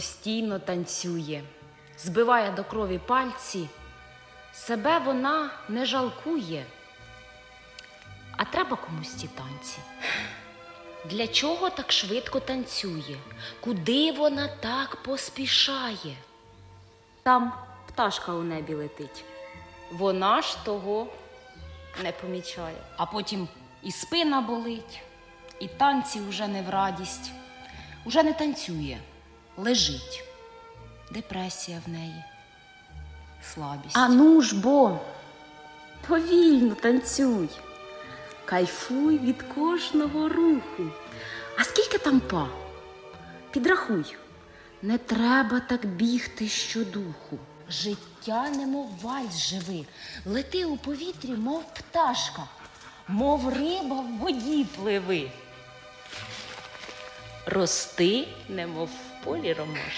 Постійно танцює, збиває до крові пальці. Себе вона не жалкує. А треба комусь ці танці. Для чого так швидко танцює? Куди вона так поспішає? Там пташка у небі летить. Вона ж того не помічає. А потім і спина болить, і танці вже не в радість. Уже не танцює, лежить. Депресія в неї, слабість. А ну ж бо, повільно танцюй. Кайфуй від кожного руху. А скільки там па? Підрахуй. Не треба так бігти щодуху. Життя немов вальс живи, лети у повітрі, мов пташка, мов риба в воді пливи. Рости, немов в полі ромашка.